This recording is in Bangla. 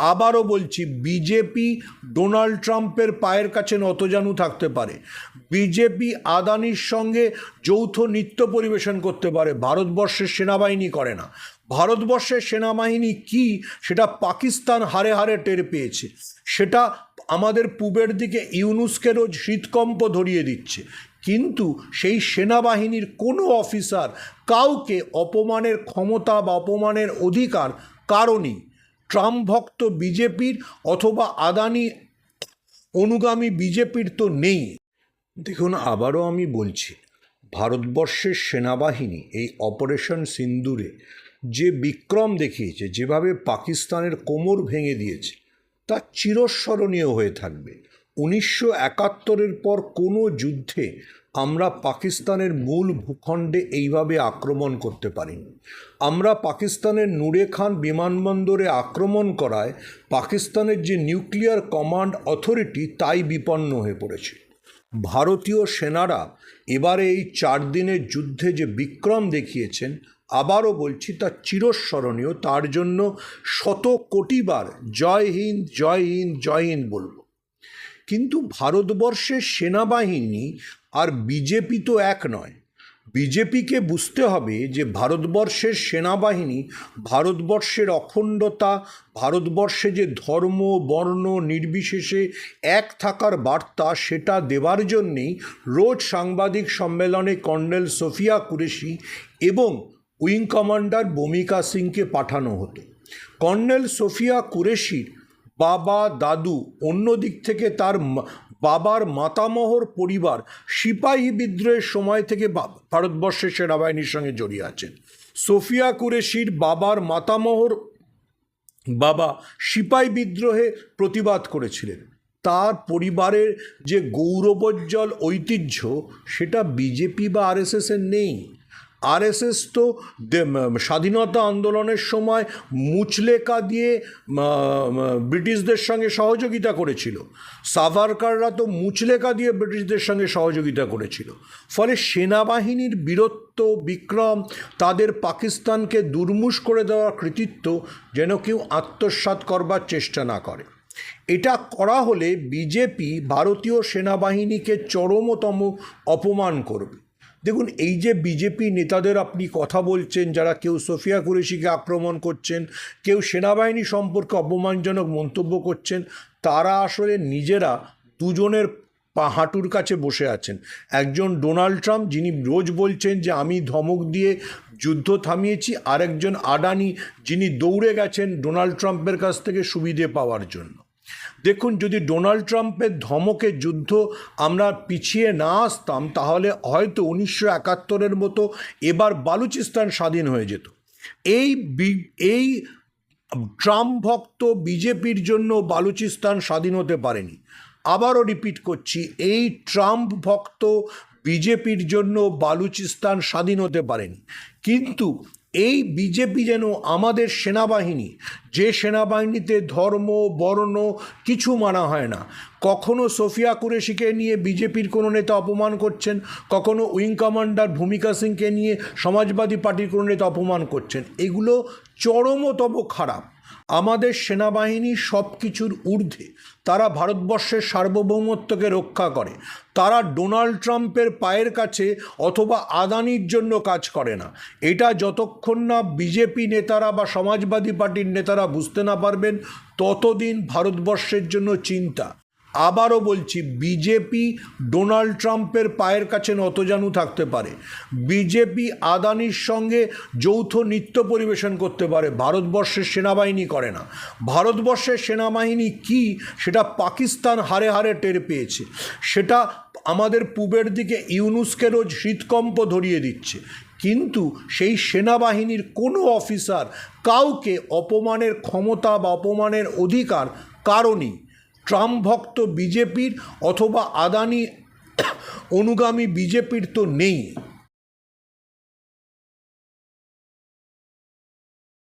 আবারও বলছি, বিজেপি ডোনাল্ড ট্রাম্পের পায়ের কাছে নতজানু থাকতে পারে। বিজেপি আদানির সঙ্গে যৌথ নৃত্য পরিবেশন করতে পারে। ভারতবর্ষের সেনাবাহিনী করে না। ভারতবর্ষের সেনাবাহিনী কি সেটা পাকিস্তান হারে হারে টের পেয়েছে। সেটা আমাদের পূবের দিকে ইউনুসকে রোজ শীতকম্প ধরিয়ে দিচ্ছে। কিন্তু সেই সেনাবাহিনীর কোনো অফিসার কাউকে অপমানের ক্ষমতা বা অপমানের অধিকার কারণই ট্রাম্প ভক্ত বিজেপির অথবা আদানি অনুগামী বিজেপির তো নেই। দেখুন, আবারও আমি বলছি, ভারতবর্ষের সেনাবাহিনী এই অপারেশন সিন্দুরে যে বিক্রম দেখিয়েছে, যেভাবে পাকিস্তানের কোমর ভেঙে দিয়েছে, তা চিরস্মরণীয় হয়ে থাকবে। উনিশশো একাত্তরের পর কোনো যুদ্ধে আমরা পাকিস্তানের মূল ভূখণ্ডে এইভাবে আক্রমণ করতে পারিনি। আমরা পাকিস্তানের নুরে খান বিমানবন্দরে আক্রমণ করায় পাকিস্তানের যে নিউক্লিয়ার কমান্ড অথরিটি তাই বিপন্ন হয়ে পড়েছে। ভারতীয় সেনারা এবারে এই চার দিনের যুদ্ধে যে বিক্রম দেখিয়েছেন, আবারও বলছি তা চিরস্মরণীয়। তার জন্য শত কোটিবার জয় হিন্দ জয় হিন্দ জয় হিন্দ বলব। কিন্তু ভারতবর্ষের সেনাবাহিনী আর বিজেপি তো এক নয়। বিজেপিকে বুঝতে হবে যে ভারতবর্ষের সেনাবাহিনী ভারতবর্ষের অখণ্ডতা, ভারতবর্ষে যে ধর্ম, বর্ণ নির্বিশেষে এক থাকার বার্তা সেটা দেওয়ার জন্যেই রোজ সাংবাদিক সম্মেলনে কর্নেল সোফিয়া কুরেশি এবং উইং কমান্ডার বমিকা সিংকে পাঠানো হতো। কর্নেল সোফিয়া কুরেশির বাবা, দাদু, অন্য দিক থেকে তার বাবার মাতামহর পরিবার সিপাহী বিদ্রোহের সময় থেকে ভারতবর্ষের সেনাবাহিনীর সঙ্গে জড়িয়ে আছেন। সোফিয়া কুরেশির বাবার মাতামহর বাবা সিপাই বিদ্রোহে প্রতিবাদ করেছিলেন। তার পরিবারের যে গৌরবোজ্জ্বল ঐতিহ্য, সেটা বিজেপি বা আরএসএসের নেই। আরএসএস তো স্বাধীনতা আন্দোলনের সময় মুচলেকা দিয়ে ব্রিটিশদের সঙ্গে সহযোগিতা করেছিল। সাভারকাররা তো মুচলেকা দিয়ে ব্রিটিশদের সঙ্গে সহযোগিতা করেছিল। ফলে সেনাবাহিনীর বীরত্ব, বিক্রম, তাদের পাকিস্তানকে দুর্মুষ করে দেওয়ার কৃতিত্ব যেন কেউ আত্মসাৎ করবার চেষ্টা না করে। এটা করা হলে বিজেপি ভারতীয় সেনাবাহিনীকে চরমতম অপমান করবে। দেখুন, এই যে বিজেপি নেতাদের আপনি কথা বলছেন, যারা কেউ সোফিয়া কুরেশিকে আক্রমণ করছেন, কেউ সেনাবাহিনী সম্পর্কে অপমানজনক মন্তব্য করছেন, তারা আসলে নিজেরা দুজনের পা হাঁটুর কাছে বসে আছেন। একজন ডোনাল্ড ট্রাম্প, যিনি রোজ বলছেন যে, আমি ধমক দিয়ে যুদ্ধ থামিয়েছি। আরেকজন আডানি যিনি দৌড়ে গেছেন ডোনাল্ড ট্রাম্পের কাছ থেকে সুবিধে পাওয়ার জন্য। দেখুন, যদি ডোনাল্ড ট্রাম্পের ধমকে যুদ্ধ আমরা পিছিয়ে না আসতাম, তাহলে হয়তো উনিশশো একাত্তরের মতো এবার বালুচিস্তান স্বাধীন হয়ে যেত। এই এই ট্রাম্প ভক্ত বিজেপির জন্য বালুচিস্তান স্বাধীন হতে পারেনি। আবারও রিপিট করছি, এই ট্রাম্প ভক্ত বিজেপির জন্য বালুচিস্তান স্বাধীন হতে পারেনি। কিন্তু এই বিজেপি যেন আমাদের সেনাবাহিনী, যে সেনাবাহিনীতে ধর্ম, বর্ণ কিছু মানা হয় না। কখনো সোফিয়া কুরেশিকে নিয়ে বিজেপির কোনো নেতা অপমান করছেন, কখনো উইং কমান্ডার ভূমিকা সিংকে নিয়ে সমাজবাদী পার্টির কোনো নেতা অপমান করছেন। এগুলো চরমতম খারাপ। আমাদের সেনাবাহিনী সব কিছুর ঊর্ধ্বে। তারা ভারতবর্ষের সার্বভৌমত্বকে রক্ষা করে। তারা ডোনাল্ড ট্রাম্পের পায়ের কাছে অথবা আদানির জন্য কাজ করে না। এটা যতক্ষণ না বিজেপি নেতারা বা সমাজবাদী পার্টির নেতারা বুঝতে না পারবেন, ততদিন ভারতবর্ষের জন্য চিন্তা। আবারও বলছি, বিজেপি ডোনাল্ড ট্রাম্পের পায়ের কাছে নতজানু থাকতে পারে। বিজেপি আদানির সঙ্গে যৌথ নৃত্য পরিবেশন করতে পারে। ভারতবর্ষের সেনাবাহিনী করে না। ভারতবর্ষের সেনাবাহিনী কি সেটা পাকিস্তান হারে হারে টের পেয়েছে। সেটা আমাদের পূবের দিকে ইউনুসকে রোজ শীতকম্প ধরিয়ে দিচ্ছে। কিন্তু সেই সেনাবাহিনীর কোনো অফিসার কাউকে অপমানের ক্ষমতা বা অপমানের অধিকার কারণই ট্রাম্প ভক্ত বিজেপির অথবা আদানি অনুগামী বিজেপির তো নেই।